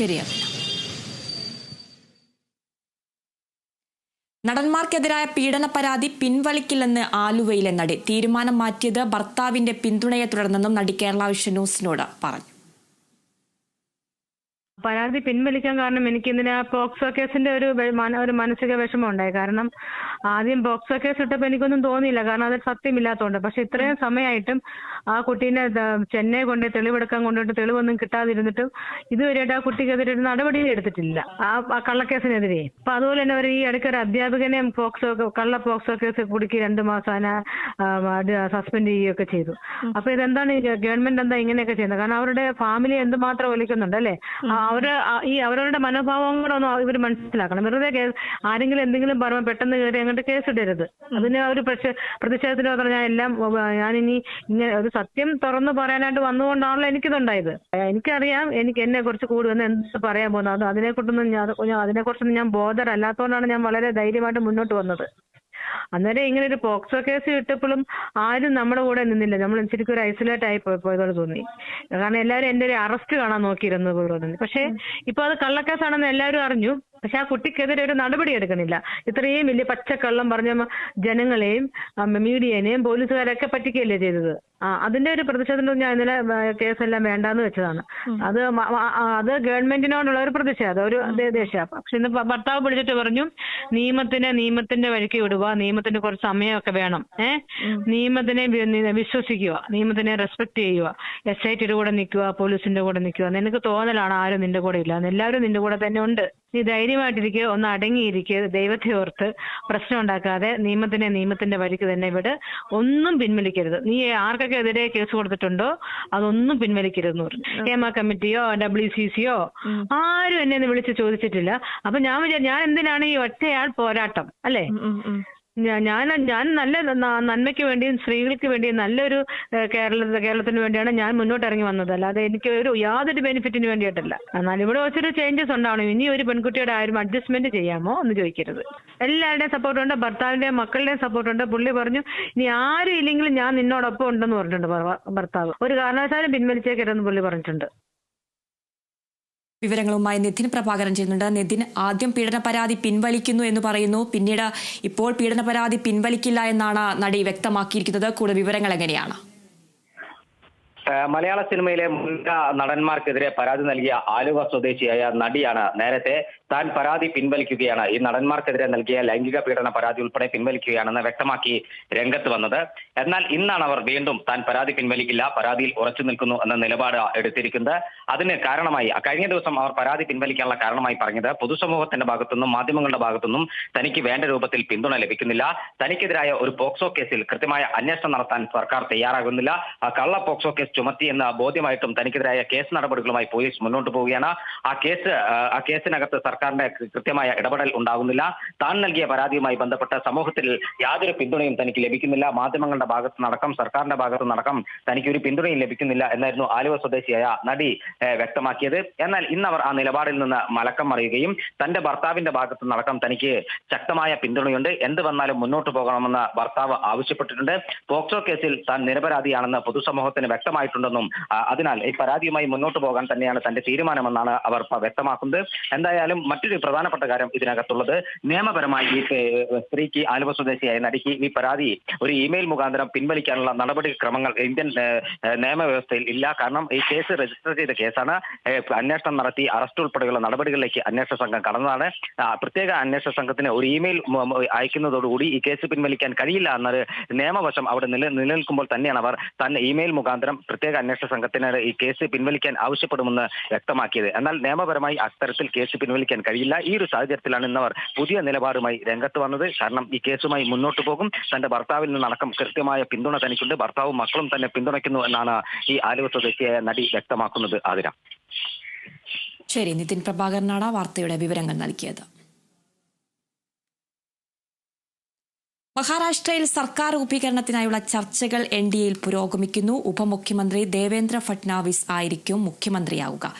ശരിയാണ് നടന്മാർക്കെതിരായ പീഡന പരാതി പിൻവലിക്കില്ലെന്ന് ആലുവയിലെ നടി. തീരുമാനം മാറ്റിയത് ഭർത്താവിന്റെ പിന്തുണയെ തുടർന്നെന്നും നടി കേരള വിഷൻ ന്യൂസിനോട് പറഞ്ഞു. പരാതി പിൻവലിക്കാൻ കാരണം എനിക്ക് ഇതിന് ആ പോക്സോ കേസിന്റെ ഒരു ഒരു മാനസിക വിഷമം ഉണ്ടായി കാരണം ആദ്യം പോക്സോ കേസ് ഇട്ടപ്പോൾ എനിക്കൊന്നും തോന്നിയില്ല. കാരണം അത് സത്യമില്ലാത്തതുകൊണ്ട് പക്ഷെ ഇത്രയും സമയമായിട്ടും ആ കുട്ടീനെ ചെന്നൈ കൊണ്ട് തെളിവെടുക്കാൻ കൊണ്ടുപോയിട്ട് തെളിവൊന്നും കിട്ടാതിരുന്നിട്ടും ഇതുവരെയായിട്ട് ആ കുട്ടിക്കെതിരെ ഒരു നടപടി എടുത്തിട്ടില്ല. ആ കള്ളക്കേസിനെതിരെ. അപ്പൊ അതുപോലെ തന്നെ അവർ ഈ ഇടയ്ക്ക് ഒരു അധ്യാപകനെ പോക്സോ കള്ള പോക്സോ കേസ് കുടുക്കി രണ്ട് മാസം സസ്പെൻഡ് ചെയ്യുകയൊക്കെ ചെയ്തു. അപ്പൊ ഇതെന്താണ് ഗവൺമെന്റ് എന്താ ഇങ്ങനെയൊക്കെ ചെയ്യുന്നത്? കാരണം അവരുടെ ഫാമിലി എന്തുമാത്രം ഒലിക്കുന്നുണ്ട് അല്ലേ? അവർ ഈ അവരവരുടെ മനോഭാവം കൂടെ ഒന്ന് ഇവർ മനസ്സിലാക്കണം. വെറുതെ കേസ് ആരെങ്കിലും എന്തെങ്കിലും പറയുമ്പോൾ പെട്ടെന്ന് കയറി അങ്ങോട്ട് കേസ് ഇടരുത് അതിന് ഒരു പ്രക്ഷ- പ്രതിഷേധത്തിന് പറഞ്ഞാൽ എല്ലാം ഞാനിനി ഇങ്ങനെ ഒരു സത്യം തുറന്നു പറയാനായിട്ട് വന്നുകൊണ്ടാണല്ലോ എനിക്കിതുണ്ടായത്. എനിക്കറിയാം എനിക്ക് എന്നെ കുറിച്ച് കൂടുതൽ എന്ത് പറയാൻ പോകുന്നത് അത് അതിനെക്കുറിച്ചൊന്നും ഞാൻ അതിനെ അതിനെക്കുറിച്ചൊന്നും ഞാൻ ബോധരല്ലാത്തതുകൊണ്ടാണ് ഞാൻ വളരെ ധൈര്യമായിട്ട് മുന്നോട്ട് വന്നത്. അന്നേരം ഇങ്ങനെ ഒരു പോക്സോ കേസ് ഇട്ടപ്പോഴും ആരും നമ്മുടെ കൂടെ നിന്നില്ല. നമ്മൾ ശരിക്കും ഒരു ഐസൊലേറ്റ് ആയി പോയ- പോയതുപോലെ തോന്നി. കാരണം എല്ലാവരും എന്റെ ഒരു അറസ്റ്റ് കാണാൻ നോക്കിയിരുന്നത് പോലെ തോന്നി. പക്ഷേ ഇപ്പൊ അത് കള്ളക്കേസാണെന്ന് എല്ലാവരും അറിഞ്ഞു. പക്ഷെ ആ കുട്ടിക്കെതിരെ ഒരു നടപടി എടുക്കണില്ല ഇത്രയും വലിയ പച്ചക്കള്ളം പറഞ്ഞ ജനങ്ങളെയും മീഡിയനെയും പോലീസുകാരൊക്കെ പറ്റിക്കുകയല്ലേ ചെയ്തത്. ആ അതിന്റെ ഒരു പ്രതിഷേധം ഞാൻ ഇന്നലെ കേസെല്ലാം വേണ്ടാന്ന് വെച്ചതാണ്. അത് അത് ഗവൺമെന്റിനോടുള്ള ഒരു പ്രതിഷേധം ഒരു ദേശീയ ദേഷ്യം. പക്ഷെ ഇന്ന് ഭർത്താവ് പിടിച്ചിട്ട് പറഞ്ഞു നിയമത്തിനെ നിയമത്തിന്റെ വഴിക്ക് വിടുക നിയമത്തിന് കുറച്ച് സമയമൊക്കെ വേണം. ഏ? നിയമത്തിനെ വിശ്വസിക്കുക നിയമത്തിനെ റെസ്പെക്ട് ചെയ്യുക. എസ് ഐ ടിയുടെ കൂടെ നിൽക്കുക പോലീസിന്റെ കൂടെ നിൽക്കുക. നിനക്ക് തോന്നലാണ് ആരും നിന്റെ കൂടെ ഇല്ല. എല്ലാവരും നിന്റെ കൂടെ തന്നെ ഉണ്ട്. നീ ധൈര്യമായിട്ടിരിക്കുക ഒന്ന് അടങ്ങിയിരിക്കുക ദൈവത്തെ ഓർത്ത് പ്രശ്നം ഉണ്ടാക്കാതെ നിയമത്തിനെ നിയമത്തിന്റെ വഴിക്ക് തന്നെ വിട്. ഒന്നും പിൻവലിക്കരുത്. നീ ആർക്കൊക്കെ എതിരെ കേസ് കൊടുത്തിട്ടുണ്ടോ അതൊന്നും പിൻവലിക്കരുതെന്ന് പറഞ്ഞു. ഹേമ കമ്മിറ്റിയോ ഡബ്ല്യു സി സിയോ ആരും എന്നെ ഒന്ന് വിളിച്ച് ചോദിച്ചിട്ടില്ല. അപ്പൊ ഞാൻ വിചാരിച്ചു ഞാൻ എന്തിനാണ് ഈ ഒറ്റയാൾ പോരാട്ടം അല്ലേ? ഞാൻ ഞാൻ നല്ല നന്മയ്ക്ക് വേണ്ടിയും സ്ത്രീകൾക്ക് വേണ്ടിയും നല്ലൊരു കേരള കേരളത്തിന് വേണ്ടിയാണ് ഞാൻ മുന്നോട്ട് ഇറങ്ങി വന്നത്. അല്ലാതെ എനിക്ക് ഒരു യാതൊരു ബെനിഫിറ്റിന് വേണ്ടിയിട്ടല്ല. എന്നാൽ ഇവിടെ വെച്ചൊരു ചേഞ്ചസ് ഉണ്ടാവണം. ഇനി ഒരു പെൺകുട്ടിയുടെ ആരും അഡ്ജസ്റ്റ്മെന്റ് ചെയ്യാമോ എന്ന് ചോദിക്കരുത്. എല്ലാവരുടെയും സപ്പോർട്ട് ഉണ്ട് ഭർത്താവിന്റെയും മക്കളുടെയും സപ്പോർട്ട് ഉണ്ട്. പുള്ളി പറഞ്ഞു ഇനി ആരും ഇല്ലെങ്കിലും ഞാൻ നിന്നോടൊപ്പം ഉണ്ടെന്ന് പറഞ്ഞിട്ടുണ്ട് ഭർത്താവ്. ഒരു കാരണവശാലും പിൻവലിച്ചേക്കരുതെന്ന് പുള്ളി പറഞ്ഞിട്ടുണ്ട്. വിവരങ്ങളുമായി നിതിൻ പ്രഭാകരൻ ചെയ്യുന്നുണ്ട്. നിതിൻ ആദ്യം പീഡന പരാതി പിൻവലിക്കുന്നു എന്ന് പറയുന്നു. പിന്നീട് ഇപ്പോൾ പീഡന പരാതി പിൻവലിക്കില്ല എന്നാണ് നടി വ്യക്തമാക്കിയിരിക്കുന്നത്. കൂടുതൽ വിവരങ്ങൾ എങ്ങനെയാണ്? മലയാള സിനിമയിലെ മുൻക നടന്മാർക്കെതിരെ പരാതി നൽകിയ ആലുവ സ്വദേശിയായ നടിയാണ് നേരത്തെ താൻ പരാതി പിൻവലിക്കുകയാണ്. ഈ നടന്മാർക്കെതിരെ നൽകിയ ലൈംഗിക പീഡന പരാതി ഉൾപ്പെടെ പിൻവലിക്കുകയാണെന്ന് വ്യക്തമാക്കി രംഗത്ത് വന്നത്. എന്നാൽ ഇന്നാണ് അവർ വീണ്ടും താൻ പരാതി പിൻവലിക്കില്ല പരാതിയിൽ ഉറച്ചു നിൽക്കുന്നു എന്ന നിലപാട് എടുത്തിരിക്കുന്നത്. അതിന് കാരണമായി കഴിഞ്ഞ ദിവസം അവർ പരാതി പിൻവലിക്കാനുള്ള കാരണമായി പറഞ്ഞത് പൊതുസമൂഹത്തിന്റെ ഭാഗത്തുനിന്നും മാധ്യമങ്ങളുടെ ഭാഗത്തുനിന്നും തനിക്ക് വേണ്ട രൂപത്തിൽ പിന്തുണ ലഭിക്കുന്നില്ല. തനിക്കെതിരായ ഒരു പോക്സോ കേസിൽ കൃത്യമായ അന്വേഷണം നടത്താൻ സർക്കാർ തയ്യാറാകുന്നില്ല. ആ കള്ള പോക്സോ കേസ് ചുമത്തി എന്ന ബോധ്യമായിട്ടും തനിക്കെതിരായ കേസ് നടപടികളുമായി പോലീസ് മുന്നോട്ട് പോവുകയാണ്. ആ കേസ് ആ, കേസിനകത്ത് സർക്കാരിന്റെ കൃത്യമായ ഇടപെടൽ ഉണ്ടാകുന്നില്ല. താൻ നൽകിയ പരാതിയുമായി ബന്ധപ്പെട്ട സമൂഹത്തിൽ യാതൊരു പിന്തുണയും തനിക്ക് ലഭിക്കുന്നില്ല. മാധ്യമങ്ങളുടെ ഭാഗത്ത് നടക്കം സർക്കാരിന്റെ ഭാഗത്ത് നടക്കം തനിക്ക് ഒരു പിന്തുണയും ലഭിക്കുന്നില്ല എന്നായിരുന്നു ആലുവ സ്വദേശിയായ നടി വ്യക്തമാക്കിയത്. എന്നാൽ ഇന്ന് അവർ ആ നിലപാടിൽ നിന്ന് മലക്കം മറിയുകയും തന്റെ ഭർത്താവിന്റെ ഭാഗത്ത് നടക്കം തനിക്ക് ശക്തമായ പിന്തുണയുണ്ട്. എന്ത് വന്നാലും മുന്നോട്ട് പോകണമെന്ന് ഭർത്താവ് ആവശ്യപ്പെട്ടിട്ടുണ്ട്. പോക്സോ കേസിൽ താൻ നിരപരാധിയാണെന്ന് പൊതുസമൂഹത്തിന് വ്യക്തമായിട്ടുണ്ടെന്നും അതിനാൽ ഈ പരാതിയുമായി മുന്നോട്ട് പോകാൻ തന്നെയാണ് തന്റെ തീരുമാനമെന്നാണ് അവർ വ്യക്തമാക്കുന്നത്. എന്തായാലും മറ്റൊരു പ്രധാനപ്പെട്ട കാര്യം ഇതിനകത്തുള്ളത്. നിയമപരമായി ഈ സ്ത്രീക്ക് ആലുവ സ്വദേശിയായ നടിക്ക് ഈ പരാതി ഒരു ഇമെയിൽ മുഖാന്തരം പിൻവലിക്കാനുള്ള നടപടിക്രമങ്ങൾ ഇന്ത്യൻ നിയമവ്യവസ്ഥയിൽ ഇല്ല കാരണം ഈ കേസ് രജിസ്റ്റർ ചെയ്ത കേസാണ് അന്വേഷണം നടത്തി അറസ്റ്റ് ഉൾപ്പെടെയുള്ള നടപടികളിലേക്ക് അന്വേഷണ സംഘം കടന്നതാണ് പ്രത്യേക അന്വേഷണ സംഘത്തിന് ഒരു ഇമെയിൽ അയക്കുന്നതോടുകൂടി ഈ കേസ് പിൻവലിക്കാൻ കഴിയില്ല എന്നൊരു നിയമവശം അവിടെ നില നിലനിൽക്കുമ്പോൾ തന്നെയാണ് അവർ തന്നെ ഇമെയിൽ മുഖാന്തരം പ്രത്യേക അന്വേഷണ സംഘത്തിന് ഈ കേസ് പിൻവലിക്കാൻ ആവശ്യപ്പെടുമെന്ന് വ്യക്തമാക്കിയത് എന്നാൽ നിയമപരമായി അത്തരത്തിൽ കേസ് പിൻവലിക്കാൻ കഴിയില്ല ഈ ഒരു സാഹചര്യത്തിലാണ് ഇന്നവർ പുതിയ നിലപാടുമായി രംഗത്ത് വന്നത് കാരണം ഈ കേസുമായി മുന്നോട്ട് പോകും തന്റെ ഭർത്താവിൽ നിന്നടക്കം കൃത്യമായ പിന്തുണ തനിക്കുണ്ട്. ഭർത്താവും മക്കളും തന്നെ പിന്തുണയ്ക്കുന്നു എന്നാണ് ഈ ആലുവ സ്വദേശിയായ നടി വ്യക്തമാക്കുന്നത്. ആതിര. ശരി നിതിൻ പ്രഭാകരനാണ് വാർത്തയുടെ വിവരങ്ങൾ നൽകിയത്. മഹാരാഷ്ട്രയിൽ സർക്കാർ രൂപീകരണത്തിനായുള്ള ചർച്ചകൾ എൻ ഡി എയിൽ പുരോഗമിക്കുന്നു. ഉപമുഖ്യമന്ത്രി ദേവേന്ദ്ര ഫട്നാവിസ് ആയിരിക്കും മുഖ്യമന്ത്രിയാവുക.